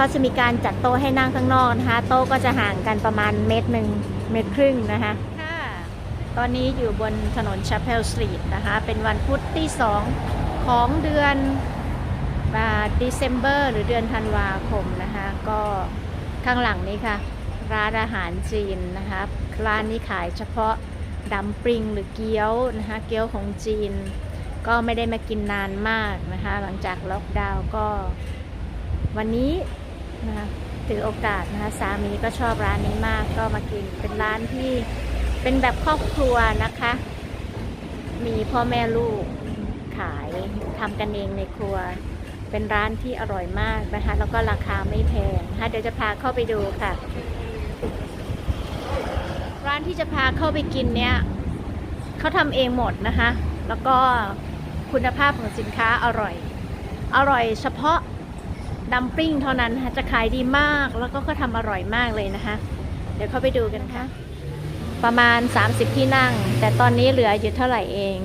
เขาจะมีการจัดโต๊ะให้นั่งข้างนอกนะคะ โต๊ะก็จะห่างกันประมาณเมตรหนึ่งเมตรครึ่งนะคะค่ะตอนนี้อยู่บนถนน Chapel Street นะคะ เป็นวันพุธที่ 2 ของเดือนอ่า December หรือเดือนธันวาคมนะคะ ก็ข้างหลังนี้ค่ะ ร้านอาหารจีนนะคะร้านนี้ขายเฉพาะดัมปริงหรือเกี๊ยวนะคะ เกี๊ยวของจีน ก็ไม่ได้มากินนานมากนะคะ หลังจากล็อกดาวน์ก็วันนี้นะคะ ถือโอกาสนะคะสามีก็ชอบร้านนี้มากก็มากินเป็นร้านที่เป็นแบบครอบครัวนะคะ มีพ่อแม่ลูกขายทำกันเองในครัว เป็นร้านที่อร่อยมากนะคะแล้วก็ราคาไม่แพงนะคะเดี๋ยวจะพาเข้าไปดูค่ะ ร้านที่จะพาเข้าไปกินเนี่ยเขาทำเองหมดนะคะ แล้วก็คุณภาพของสินค้าอร่อย อร่อยเฉพาะ ดัมปิ้งเท่านั้นนะคะจะขายดีมากแล้วก็เขาทำอร่อยมากเลยนะคะ เดี๋ยวเข้าไปดูกันค่ะ ประมาณ 30 ที่นั่ง แต่ตอนนี้เหลืออยู่เท่าไหร่เอง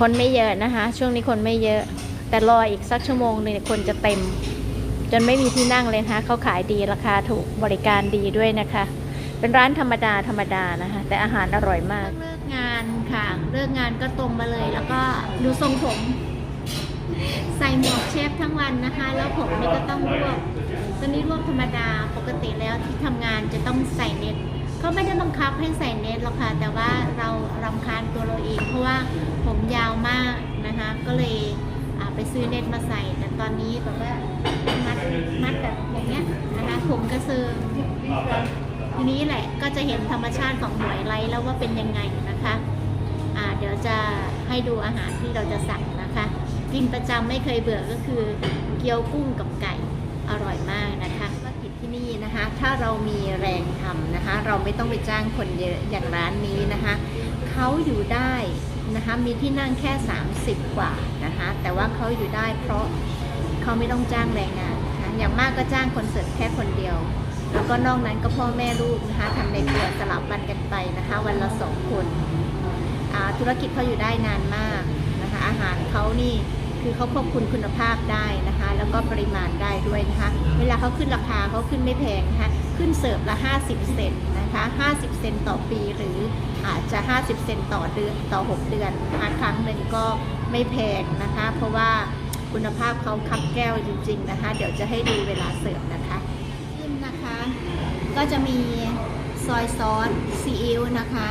คนไม่เยอะนะคะ ช่วงนี้คนไม่เยอะ แต่รออีกสักชั่วโมงหนึ่งคนจะเต็ม จนไม่มีที่นั่งเลยนะคะเขาขายดีราคาถูกบริการดีด้วยนะคะ เป็นร้านธรรมดาธรรมดานะคะ แต่อาหารอร่อยมากเลิกงานค่ะเลิกงานก็ตรงมาเลย แล้วก็ดูทรงผม ใส่หมวกเชฟทั้งวันนะคะ แล้วผมนี่ก็ต้องรวบตอนนี้รวบธรรมดาปกติแล้วที่ทำงานจะต้องใส่เน็ตเขาไม่ได้บังคับให้ใส่เน็ตหรอกค่ะแต่ว่าเรารำคาญตัวเราเองเพราะว่าผมยาวมากนะคะ ก็เลยไปซื้อเน็ตมาใส่ แต่ตอนนี้แบบว่ามัดมัดแบบอย่างเงี้ยนะคะผมกระเซิงทีนี้แหละก็จะเห็นธรรมชาติของหวยไลท์แล้วว่าเป็นยังไงนะคะเดี๋ยวจะให้ดูอาหารที่เราจะสั่ง กินประจำไม่เคยเบื่อก็คือเกี๊ยวกุ้งกับไก่อร่อยมากนะคะธุรกิจที่นี่นะคะ ถ้าเรามีแรงทำนะคะ เราไม่ต้องไปจ้างคนเยอะอย่างร้านนี้นะคะเขาอยู่ได้นะคะมีที่นั่งแค่ 30 กว่านะคะแต่ว่าเขาอยู่ได้เพราะเขาไม่ต้องจ้างแรงงานนะคะอย่างมากก็จ้างคนเสิร์ฟแค่คนเดียว แล้วก็นอกนั้นก็พ่อแม่ลูกนะคะทำในครัวสลับวันกันไปนะคะ วันละสองคนธุรกิจเขาอยู่ได้นานมากนะคะอาหารเขานี่ คือเขาควบคุมคุณภาพได้นะคะ แล้วก็ปริมาณได้ด้วยนะคะ เวลาเขาขึ้นราคาเขาขึ้นไม่แพงนะคะขึ้นเสิร์ฟละ 50 เซนนะคะ 50 เซนต่อปีหรืออาจจะ 50 เซนต่อเดือนต่อ 6 เดือนนะคะครั้งหนึ่งก็ไม่แพงนะคะ เพราะว่าคุณภาพเขาคับแก้วจริง ๆนะคะ เดี๋ยวจะให้ดูเวลาเสิร์ฟนะคะจิ้มนะคะ ก็จะมีซอยซอสซีอิ๊วนะคะ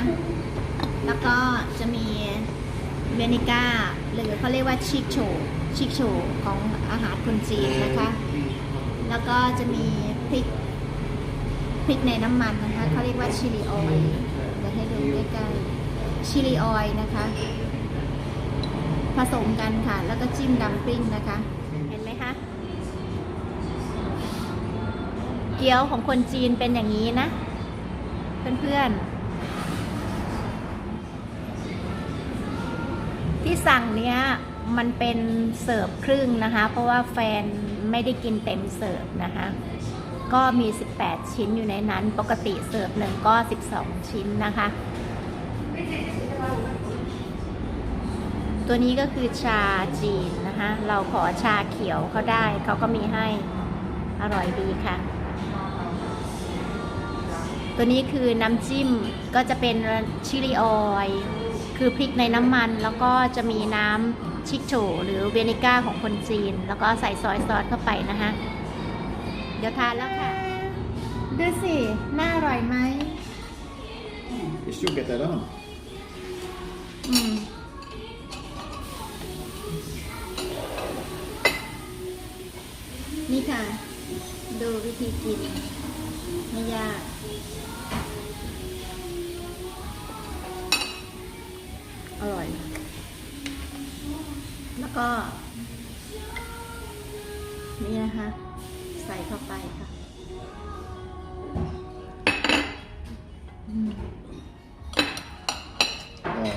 แล้วก็จะมี เวนิก้าหรือเขาเรียกว่าชิกโชชิกโชของอาหารคนจีนนะคะ แล้วก็จะมีพริกพริกในน้ำมันนะคะเขาเรียกว่าชิลีออยล์เดี๋ยวให้ดูใกล้ๆชิลีออยล์นะคะ ผสมกันค่ะ แล้วก็จิ้มดัมปลิ้งนะคะ เห็นไหมคะ เกี๊ยวของคนจีนเป็นอย่างนี้นะ เพื่อนๆ ที่ สั่งเนี้ยมันเป็นเสิร์ฟครึ่งนะคะ เพราะว่าแฟนไม่ได้กินเต็มเสิร์ฟนะคะ ก็มี 18 ชิ้นอยู่ในนั้น ปกติเสิร์ฟหนึ่งก็ 12 ชิ้นนะคะ ตัวนี้ก็คือชาจีนนะคะ เราขอชาเขียวเขาได้ เขาก็มีให้ อร่อยดีค่ะ ตัวนี้คือน้ำจิ้มก็จะเป็นชิลีออยล์ คือพริกในน้ำมันแล้วก็จะมีน้ำชิกโชหรือเวนิก้าของคนจีน แล้วก็ใส่ซอยซอสเข้าไปนะคะ เดี๋ยวทานแล้วค่ะ ดูสิ น่าอร่อยไหม You still get that on. อืม นี่ค่ะ ดูวิธีกิน ไม่ยาก อร่อย แล้วก็ นี่นะคะ ใส่เข้าไปค่ะอืม Oh,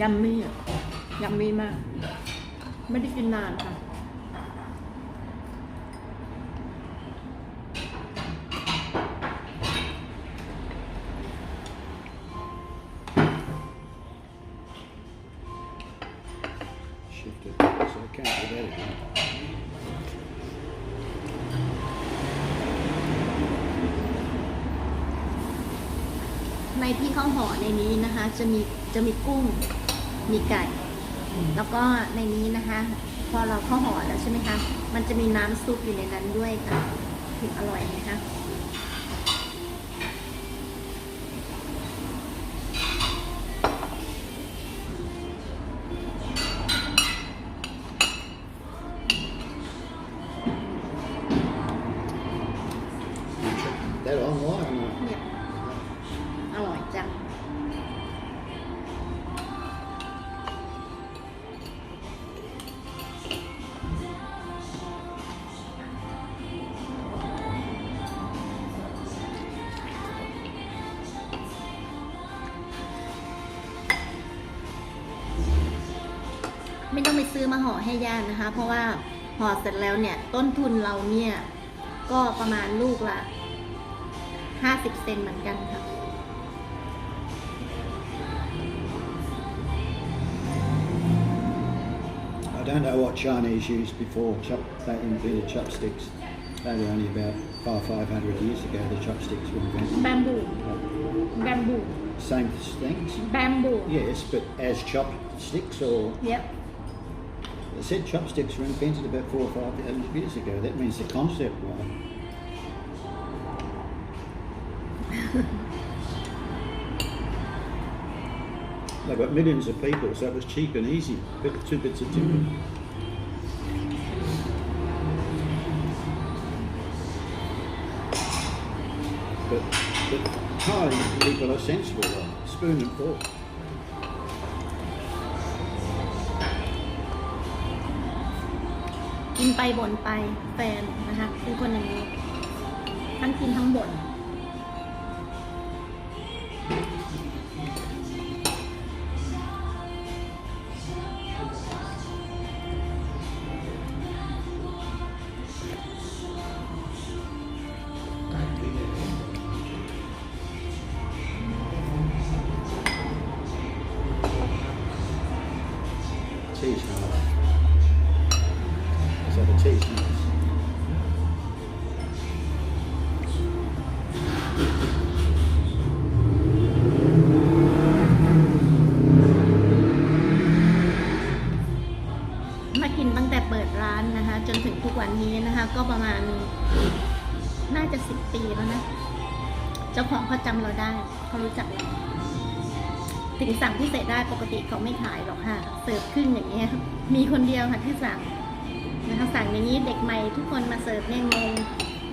ยัมมี่อะยัมมี่มาก ไม่ได้กินนานค่ะ ในที่ข้าวห่อในนี้นะคะ จะมีจะมีกุ้งมีไก่ แล้วก็ในนี้นะคะ พอเราเข้าวห่อแล้วใช่ไหมคะ มันจะมีน้ำซุปอยู่ในนั้นด้วยค่ะถึงอร่อยนะคะ That online or not? เนี่ย ห่อให้ย่านะคะ เพราะว่าห่อเสร็จแล้วเนี่ยต้นทุนเราเนี่ยก็ประมาณลูกละห้าสิบเซนเหมือนกันค่ะ I don't know what Chinese used before chop, they invented chopsticks. They were only about five, five hundred years ago the chopsticks were invented. แบมบูแบมบู Same things. แบมบู Yes, but as chopsticks or Yep they said chopsticks were invented about four or five thousand years ago. That means the concept was. They've got millions of people, so it was cheap and easy. Bit, two bits of timber. But, but Thai people are sensible, like spoon and fork. ไปบ่นไปแฟนนะคะเป็นคนอย่างนี้ทั้งกินทั้งบ่น ก็ประมาณ น่าจะสิบปีแล้วนะ เจ้าของเขาจำเราได้เขารู้จักเราถึงสั่งพิเศษได้ปกติเขาไม่ขายหรอกค่ะ เสิร์ฟครึ่งอย่างเงี้ย มีคนเดียวค่ะที่สั่งนะคะสั่งอย่างนี้เด็กใหม่ทุกคนมาเสิร์ฟเนี่ยงง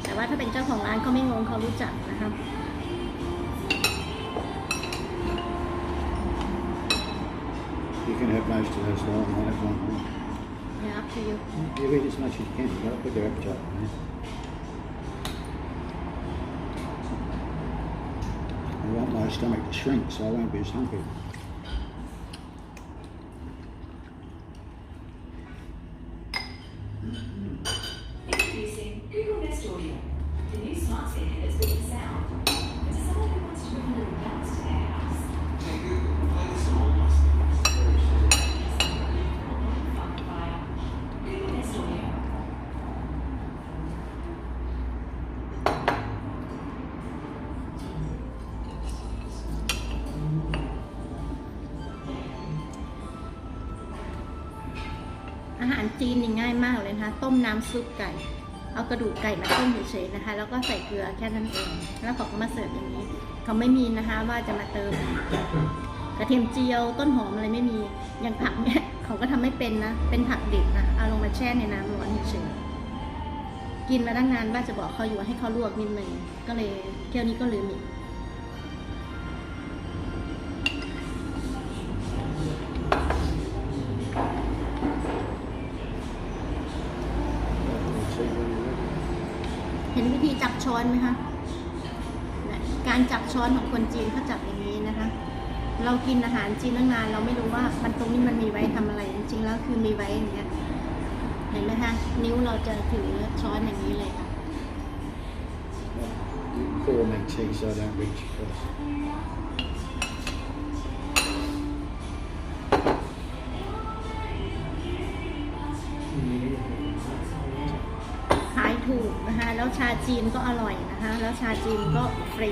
แต่ว่าถ้าเป็นเจ้าของร้านเขาไม่งงเขารู้จักนะคะ You can have most of those long, I have one Yeah, up you. Eat as much as you can. You gotta put your appetite on Man. I want my stomach to shrink so I won't be as hungry. ต้มน้ำซุปไก่ เอากระดูกไก่มาต้มเฉยๆนะคะ แล้วก็ใส่เกลือแค่นั้นเอง แล้วเขาก็มาเสิร์ฟอย่างนี้ เขาไม่มีนะคะว่าจะมาเติมกระเทียมเจียวต้นหอมอะไรไม่มีอย่างผักเนี่ยเขาก็ทำไม่เป็นนะ เป็นผักดิบนะเอาลงมาแช่ในน้ำร้อนเฉยๆกินมาตั้งนานว่าจะบอกเขาอยู่ว่าให้เขาลวกนิดนึงก็เลยเที่ยวนี้ก็ลืมอีก อนไหมคะการจับช้อนของคนจีนเขาจับอย่างนี้นะคะ เรากินอาหารจีนตั้งนานเราไม่รู้ว่ามันตรงนี้มันมีไว้ทำอะไร จริงๆแล้วคือมีไว้อย่างเงี้ยเห็นไหมคะนิ้วเราจะถือช้อนอย่างนี้เลยค่ะ Pour me tea so I don't reach across. แล้วชาจีนก็อร่อยนะคะ แล้วชาจีนก็ฟรี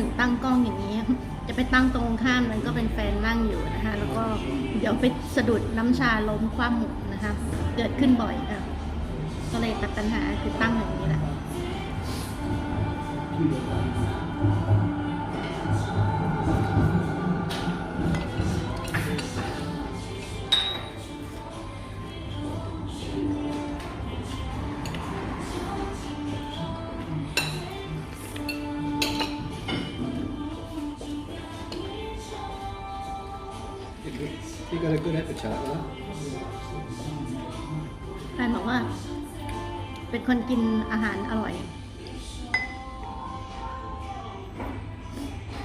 ถึงตั้งกล้องอย่างนี้ จะไปตั้งตรงข้ามมันก็เป็นแฟนนั่งอยู่นะคะ แล้วก็เดี๋ยวไปสะดุดน้ำชาล้มคว่ำหมดนะคะ เกิดขึ้นบ่อยค่ะ ก็เลยตัดปัญหาคือตั้งอย่างนี้แหละ You got a good appetite, right? แฟนบอกว่า เป็นคนกินอาหารอร่อย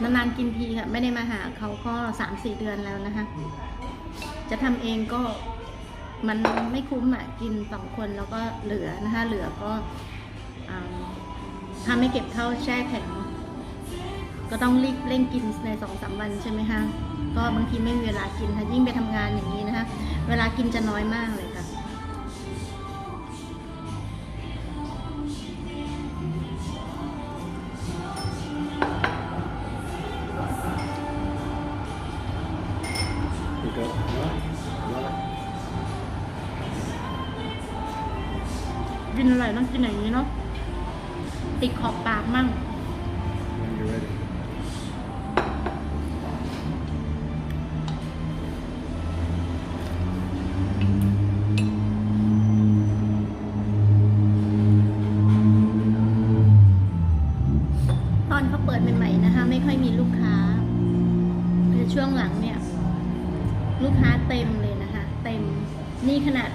นานๆกินทีค่ะไม่ได้มาหาเขาก็สามสี่เดือนแล้วนะคะ จะทำเองก็มันไม่คุ้มอะกินสองคนแล้วก็เหลือนะคะ เหลือก็อ่าถ้าไม่เก็บเข้าแช่แข็ง ก็ต้องรีบเร่งกินในสองสามวันใช่ไหมคะ ก็บางทีไม่มีเวลากินค่ะยิ่งไปทำงานอย่างนี้นะคะ เวลากินจะน้อยมากเลยค่ะ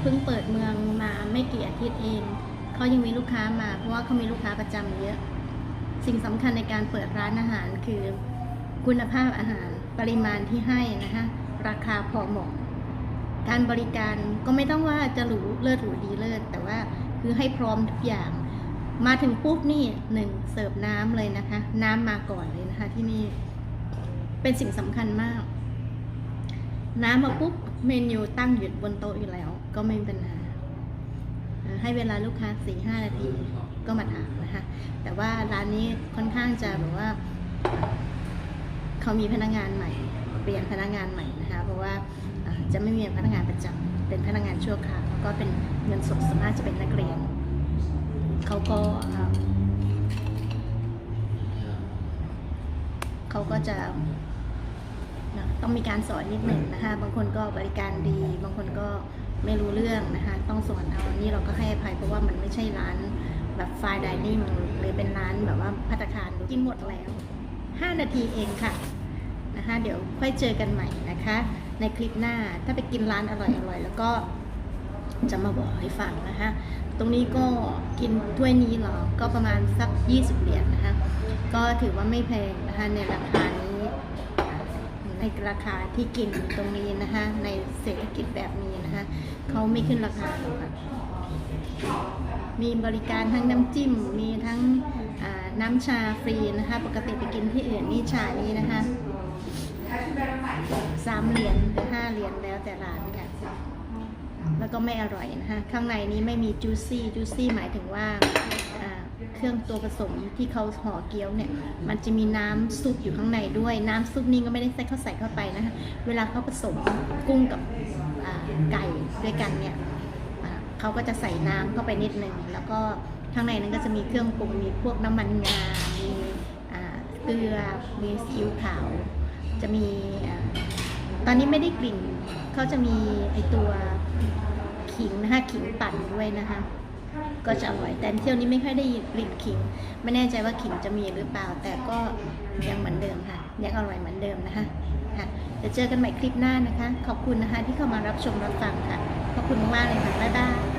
เพิ่งเปิดเมืองมาไม่กี่อาทิตย์เองเขายังมีลูกค้ามาเพราะว่าเขามีลูกค้าประจำเยอะ สิ่งสำคัญในการเปิดร้านอาหารคือคุณภาพอาหารปริมาณที่ให้นะคะราคาพอเหมาะ การบริการก็ไม่ต้องว่าจะหรูเลิศหรูดีเลิศแต่ว่าคือให้พร้อมทุกอย่าง มาถึงปุ๊บนี่หนึ่งเสิร์ฟน้ำเลยนะคะ น้ำมาก่อนเลยนะคะที่นี่เป็นสิ่งสำคัญมาก น้ำมาปุ๊บเมนูตั้งอยู่บนโต๊ะอยู่แล้ว ก็ไม่มีปัญหา ให้เวลาลูกค้าสี่ห้านาทีก็มาถามนะคะ แต่ว่าร้านนี้ค่อนข้างจะแบบว่า เขามีพนักงานใหม่ เปลี่ยนพนักงานใหม่นะคะ เพราะว่าจะไม่มีพนักงานประจำเป็นพนักงานชั่วคราวแล้วก็เป็นเงินสดสามารถจะเป็นนักเรียน เขาก็เขาก็จะต้องมีการสอนนิดหนึ่งนะคะ บางคนก็บริการดี บางคนก็ ไม่รู้เรื่องนะคะ ต้องสอนเอาอันนี้เราก็ให้อภัยเพราะว่ามันไม่ใช่ร้านแบบฟายดิเนิ่งหรือเป็นร้านแบบว่าพัตตาคารกินหมดแล้ว 5 นาทีเองค่ะนะคะ เดี๋ยวค่อยเจอกันใหม่นะคะ ในคลิปหน้าถ้าไปกินร้านอร่อยๆ แล้วก็จะมาบอกให้ฟังนะคะ ตรงนี้ก็กินถ้วยนี้หรอ ก็ประมาณสัก 20 เหรียญนะคะ ก็ถือว่าไม่แพงนะคะในราคา ในราคาที่กินตรงนี้นะคะในเศรษฐกิจแบบนี้นะคะเขาไม่ขึ้นราคาหรอกค่ะมีบริการทั้งน้ำจิ้มมีทั้งน้ำชาฟรีนะคะ ปกติไปกินที่อื่นนี่ชานี้นะคะสามเหรียญหรือห้าเหรียญแล้วแต่ร้านค่ะแล้วก็ไม่อร่อยนะคะ ข้างในนี้ไม่มีจูซี่จูซี่หมายถึงว่า เครื่องตัวผสมที่เขาห่อเกี๊ยวเนี่ย มันจะมีน้ำซุปอยู่ข้างในด้วย น้ำซุปนี่ก็ไม่ได้ใส่เข้าใส่เข้าไปนะคะ เวลาเขาผสมกุ้งกับไก่ด้วยกันเนี่ยเขาก็จะใส่น้ำเข้าไปนิดนึง แล้วก็ข้างในนั้นก็จะมีเครื่องปรุง มีพวกน้ำมันงา มีเกลือ มีซีอิ๊วขาว จะมี ตอนนี้ไม่ได้กลิ่น เขาจะมีไอตัวขิงนะคะ ขิงปั่นด้วยนะคะ ก็จะอร่อย แต่เที่ยวนี้ไม่ค่อยได้กลิ่นขิง ไม่แน่ใจว่าขิงจะมีหรือเปล่า แต่ก็ยังเหมือนเดิมค่ะ ยังอร่อยเหมือนเดิมนะคะค่ะเดี๋ยวเจอกันใหม่คลิปหน้านะคะ ขอบคุณนะคะที่เข้ามารับชมรับฟังค่ะ ขอบคุณมากๆเลยค่ะ บ๊ายบาย